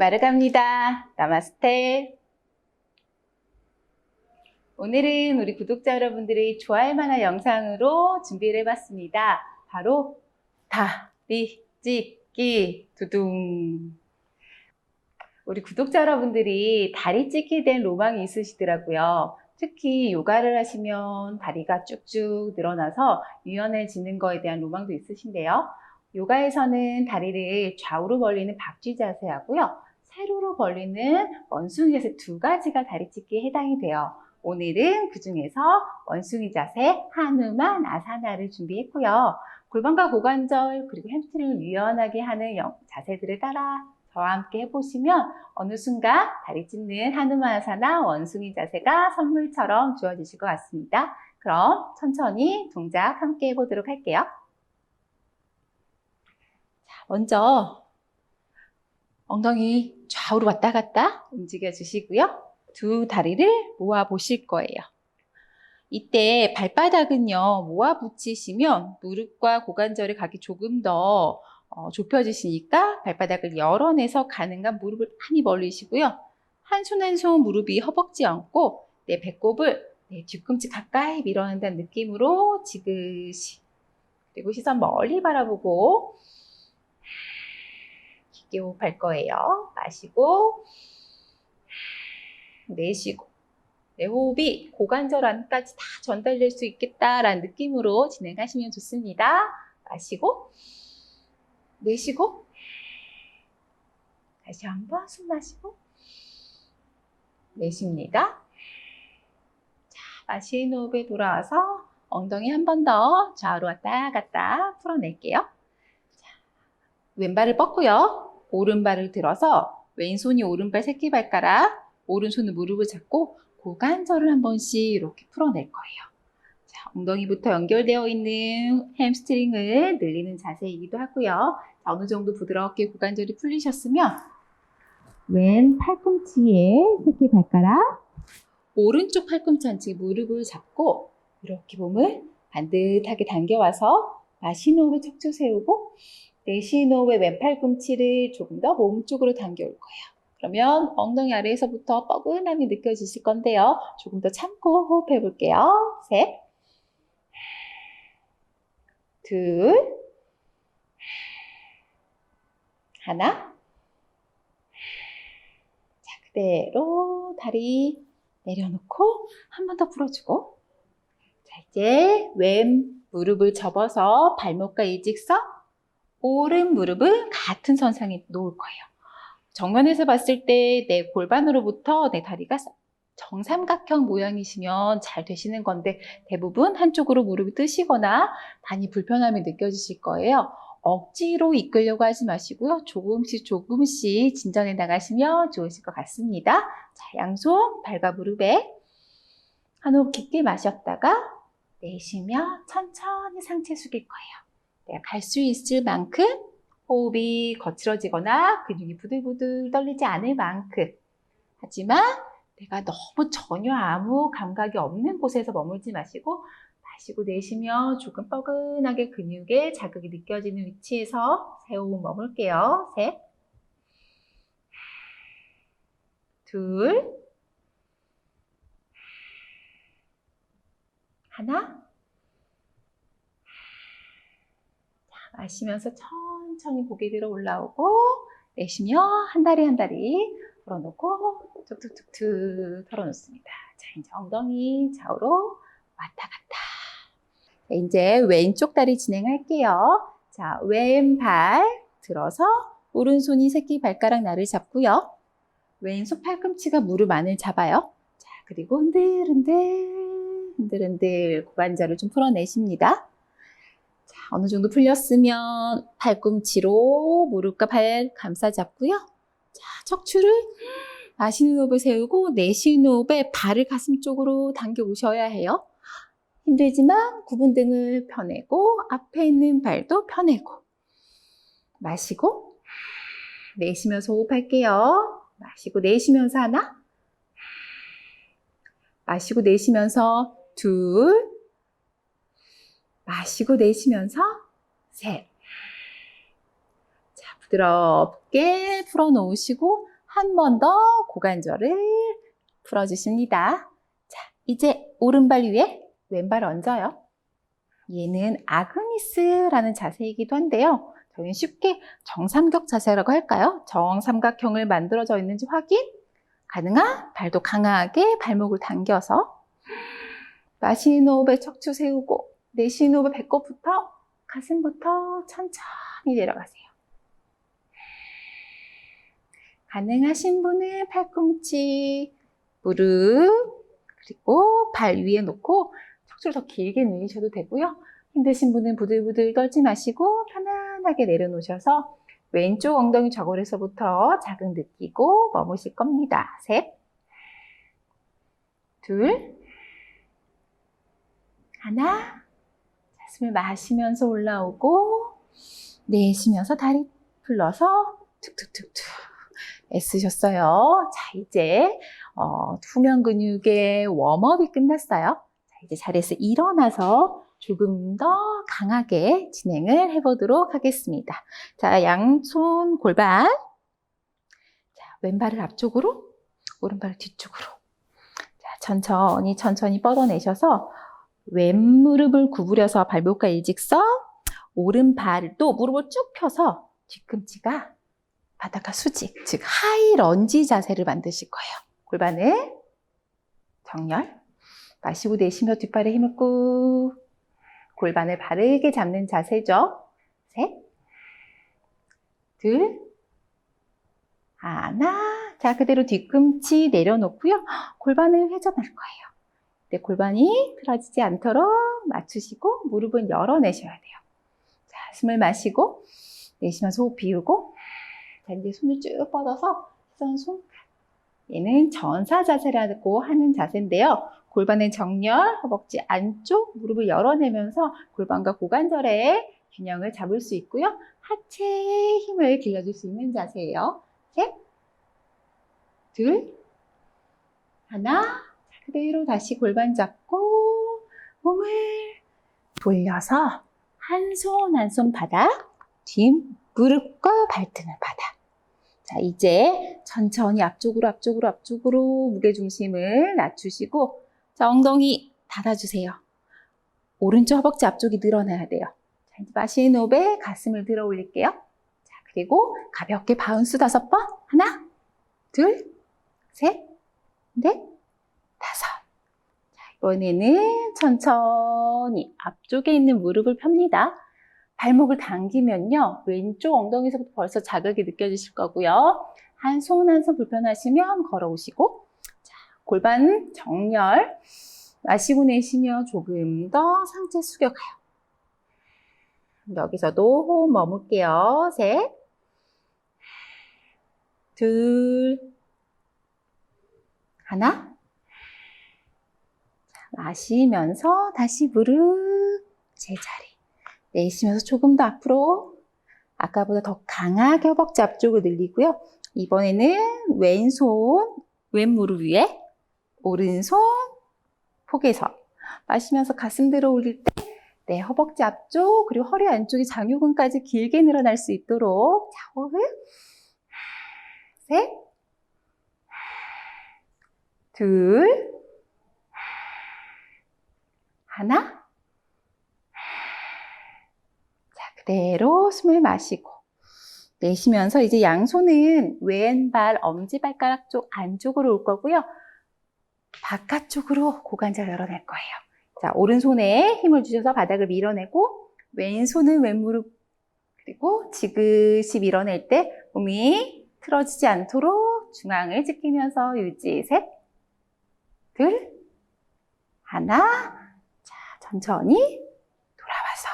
마르갑니다. 나마스테. 오늘은 우리 구독자 여러분들이 좋아할 만한 영상으로 준비를 해봤습니다. 바로 다리 찢기 두둥. 우리 구독자 여러분들이 다리 찢기 된 로망이 있으시더라고요. 특히 요가를 하시면 다리가 쭉쭉 늘어나서 유연해지는 거에 대한 로망도 있으신데요. 요가에서는 다리를 좌우로 벌리는 박쥐 자세 하고요. 세로로 벌리는 원숭이 자세 두 가지가 다리 찢기에 해당이 돼요. 오늘은 그 중에서 원숭이 자세, 하누만, 아사나를 준비했고요. 골반과 고관절 그리고 햄스트링을 유연하게 하는 영- 자세들을 따라 저와 함께 해보시면 어느 순간 다리 찢는 하누만 아사나, 원숭이 자세가 선물처럼 주어지실 것 같습니다. 그럼 천천히 동작 함께 해보도록 할게요. 자, 먼저 엉덩이 좌우로 왔다 갔다 움직여 주시고요. 두 다리를 모아 보실 거예요. 이때 발바닥은요, 모아 붙이시면 무릎과 고관절의 각이 조금 더 어, 좁혀지시니까 발바닥을 열어내서 가능한 무릎을 많이 벌리시고요. 한 손 한손 무릎이 허벅지 않고 내 배꼽을 내 뒤꿈치 가까이 밀어낸다는 느낌으로 지그시 그리고 시선 멀리 바라보고 깊게 호흡할 거예요. 마시고 내쉬고 내 호흡이 고관절 안까지 다 전달될 수 있겠다라는 느낌으로 진행하시면 좋습니다. 마시고 내쉬고 다시 한번 숨 마시고 내쉽니다. 자, 마시는 호흡에 돌아와서 엉덩이 한 번 더 좌우로 왔다 갔다 풀어낼게요. 자, 왼발을 뻗고요. 오른발을 들어서 왼손이 오른발 새끼발가락, 오른손은 무릎을 잡고 고관절을 한 번씩 이렇게 풀어낼 거예요. 자, 엉덩이부터 연결되어 있는 햄스트링을 늘리는 자세이기도 하고요. 자, 어느 정도 부드럽게 고관절이 풀리셨으면 왼 팔꿈치에 새끼발가락, 오른쪽 팔꿈치 안쪽에 무릎을 잡고 이렇게 몸을 반듯하게 당겨와서 호흡에 척추 세우고 내쉬는 호흡에 왼 팔 꿈치를 조금 더 몸 쪽으로 당겨올 거예요. 그러면 엉덩이 아래에서부터 뻐근함이 느껴지실 건데요. 조금 더 참고 호흡해 볼게요. 셋, 둘, 하나. 자, 그대로 다리 내려놓고 한 번 더 풀어주고. 자, 이제 왼 무릎을 접어서 발목과 일직선, 오른 무릎은 같은 선상에 놓을 거예요. 정면에서 봤을 때 내 골반으로부터 내 다리가 정삼각형 모양이시면 잘 되시는 건데 대부분 한쪽으로 무릎이 뜨시거나 많이 불편함이 느껴지실 거예요. 억지로 이끌려고 하지 마시고요. 조금씩 조금씩 진전해 나가시면 좋으실 것 같습니다. 자, 양손 발과 무릎에 한 호흡 깊게 마셨다가 내쉬며 천천히 상체 숙일 거예요. 내가 갈수 있을 만큼 호흡이 거칠어지거나 근육이 부들부들 떨리지 않을 만큼. 하지만 내가 너무 전혀 아무 감각이 없는 곳에서 머물지 마시고 마시고 내쉬며 조금 뻐근하게 근육에 자극이 느껴지는 위치에서 세 호흡 머물게요. 셋, 둘, 하나. 자, 마시면서 천천히 고개 들어 올라오고 내쉬며 한 다리 한 다리 풀어놓고 툭툭툭툭 털어놓습니다. 자, 이제 엉덩이 좌우로 왔다 갔다. 자, 이제 왼쪽 다리 진행할게요. 자, 왼발 들어서 오른손이 새끼 발가락 나를 잡고요. 왼손 팔꿈치가 무릎 안을 잡아요. 자, 그리고 흔들흔들 흔들흔들 고관절을 좀 풀어내십니다. 자, 어느 정도 풀렸으면 팔꿈치로 무릎과 발 감싸 잡고요. 자, 척추를 마시는 호흡을 세우고 내쉬는 호흡에 발을 가슴 쪽으로 당겨 오셔야 해요. 힘들지만 구분 등을 펴내고 앞에 있는 발도 펴내고 마시고 내쉬면서 호흡할게요. 마시고 내쉬면서 하나 마시고 내쉬면서 둘 마시고 내쉬면서 셋. 자, 부드럽게 풀어놓으시고 한 번 더 고관절을 풀어주십니다. 자, 이제 오른발 위에 왼발 얹어요. 얘는 아그니스라는 자세이기도 한데요. 저희는 쉽게 정삼각 자세라고 할까요? 정삼각형을 만들어져 있는지 확인. 가능한 발도 강하게 발목을 당겨서 마시는 호흡에 척추 세우고 내쉬는 호흡에 배꼽부터 가슴부터 천천히 내려가세요. 가능하신 분은 팔꿈치, 무릎, 그리고 발 위에 놓고 척추를 더 길게 늘리셔도 되고요. 힘드신 분은 부들부들 떨지 마시고 편안하게 내려놓으셔서 왼쪽 엉덩이 좌골에서부터 자극 느끼고 머무실 겁니다. 셋, 둘, 하나. 자, 숨을 마시면서 올라오고 내쉬면서 다리 풀러서 툭툭툭툭 애쓰셨어요. 자, 이제 어, 투명 근육의 웜업이 끝났어요. 자, 이제 자리에서 일어나서 조금 더 강하게 진행을 해보도록 하겠습니다. 자, 양손 골반. 자, 왼발을 앞쪽으로, 오른발을 뒤쪽으로. 자, 천천히, 천천히 뻗어내셔서 왼무릎을 구부려서 발목과 일직선, 오른발도 무릎을 쭉 펴서 뒤꿈치가 바닥과 수직, 즉 하이 런지 자세를 만드실 거예요. 골반을 정렬. 마시고 내쉬며 뒷발에 힘을 꾹. 골반을 바르게 잡는 자세죠. 셋, 둘, 하나. 자, 그대로 뒤꿈치 내려놓고요. 골반을 회전할 거예요. 네, 골반이 틀어지지 않도록 맞추시고 무릎은 열어내셔야 돼요. 자, 숨을 마시고 내쉬면서 호흡 비우고 자, 이제 손을 쭉 뻗어서 시선 손 얘는 전사 자세라고 하는 자세인데요. 골반의 정렬, 허벅지 안쪽, 무릎을 열어내면서 골반과 고관절의 균형을 잡을 수 있고요. 하체의 힘을 길러줄 수 있는 자세예요. 셋, 둘, 하나. 자, 그대로 다시 골반 잡고 몸을 돌려서 한 손 한 손 바닥, 뒷 무릎과 발등을 바닥. 자, 이제 천천히 앞쪽으로 앞쪽으로 앞쪽으로 무게 중심을 낮추시고 자, 엉덩이 닫아주세요. 오른쪽 허벅지 앞쪽이 늘어나야 돼요. 자, 이제 마시는 호흡에 가슴을 들어 올릴게요. 자, 그리고 가볍게 바운스 다섯 번. 하나, 둘, 셋, 넷, 다섯. 자, 이번에는 천천히 앞쪽에 있는 무릎을 펴니다. 발목을 당기면요. 왼쪽 엉덩이에서부터 벌써 자극이 느껴지실 거고요. 한 손 한 손 불편하시면 걸어오시고 자, 골반 정렬 마시고 내쉬며 조금 더 상체 숙여가요. 여기서도 호흡 머물게요. 셋, 둘, 하나. 자, 마시면서 다시 무릎 제자리. 내쉬면서 조금 더 앞으로 아까보다 더 강하게 허벅지 앞쪽을 늘리고요. 이번에는 왼손 왼 무릎 위에 오른손 포개서 마시면서 가슴 들어 올릴 때 내 허벅지 앞쪽 그리고 허리 안쪽이 장요근까지 길게 늘어날 수 있도록 자 호흡 셋 둘, 하나, 자, 그대로 숨을 마시고 내쉬면서 이제 양손은 왼발 엄지발가락 쪽 안쪽으로 올 거고요. 바깥쪽으로 고관절 열어낼 거예요. 자, 오른손에 힘을 주셔서 바닥을 밀어내고 왼손은 왼무릎 그리고 지그시 밀어낼 때 몸이 틀어지지 않도록 중앙을 지키면서 유지 셋, 둘, 하나. 자, 천천히 돌아와서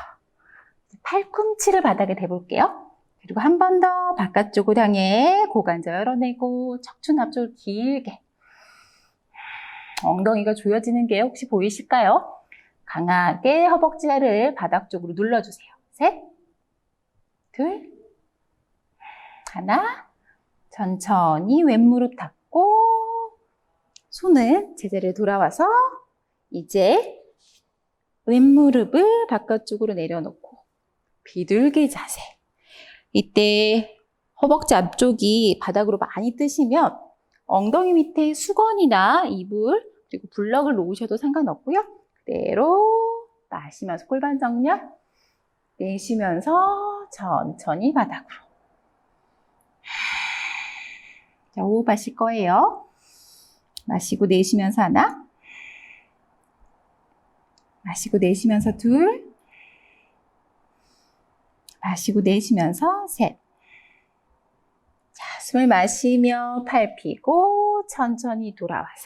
팔꿈치를 바닥에 대볼게요. 그리고 한 번 더 바깥쪽을 향해 고관절 열어내고 척추 앞쪽을 길게 엉덩이가 조여지는 게 혹시 보이실까요? 강하게 허벅지를 바닥 쪽으로 눌러주세요. 셋, 둘, 하나. 천천히 왼무릎 닫고 손은 제자리에 돌아와서 이제 왼무릎을 바깥쪽으로 내려놓고 비둘기 자세. 이때 허벅지 앞쪽이 바닥으로 많이 뜨시면 엉덩이 밑에 수건이나 이불 그리고 블럭을 놓으셔도 상관없고요. 그대로 마시면서 골반 정렬 내쉬면서 천천히 바닥으로 자, 호흡하실 거예요. 마시고 내쉬면서 하나 마시고 내쉬면서 둘. 마시고 내쉬면서 셋. 자, 숨을 마시며 팔 펴고 천천히 돌아와서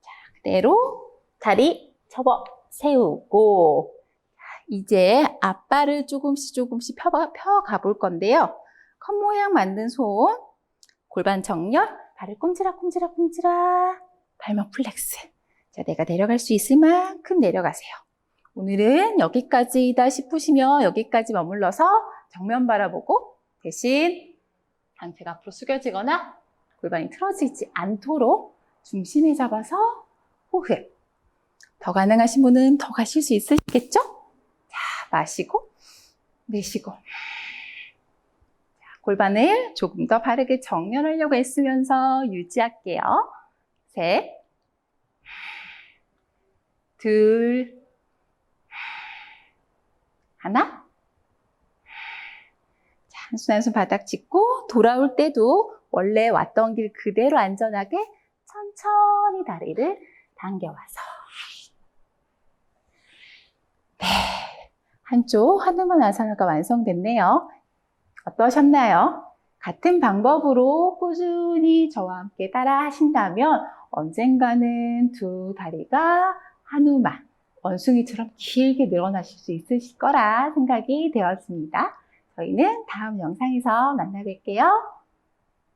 자, 그대로 다리 접어 세우고 자, 이제 앞발을 조금씩 조금씩 펴, 펴 가 볼 건데요. 컵 모양 만든 손 골반 정렬 발을 꼼지락 발목 플렉스 자, 내가 내려갈 수 있을 만큼 내려가세요. 오늘은 여기까지다 싶으시면 여기까지 머물러서 정면 바라보고 대신 상체가 앞으로 숙여지거나 골반이 틀어지지 않도록 중심을 잡아서 호흡. 더 가능하신 분은 더 가실 수 있으시겠죠? 자, 마시고, 내쉬고. 자, 골반을 조금 더 바르게 정면하려고 애쓰면서 유지할게요. 셋, 둘, 하나. 자, 한숨 한숨 바닥 짚고 돌아올 때도 원래 왔던 길 그대로 안전하게 천천히 다리를 당겨와서. 네. 한쪽 하누만 아사나가 완성됐네요. 어떠셨나요? 같은 방법으로 꾸준히 저와 함께 따라 하신다면 언젠가는 두 다리가 하누만, 원숭이처럼 길게 늘어나실 수 있으실 거라 생각이 되었습니다. 저희는 다음 영상에서 만나 뵐게요.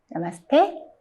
나마스테.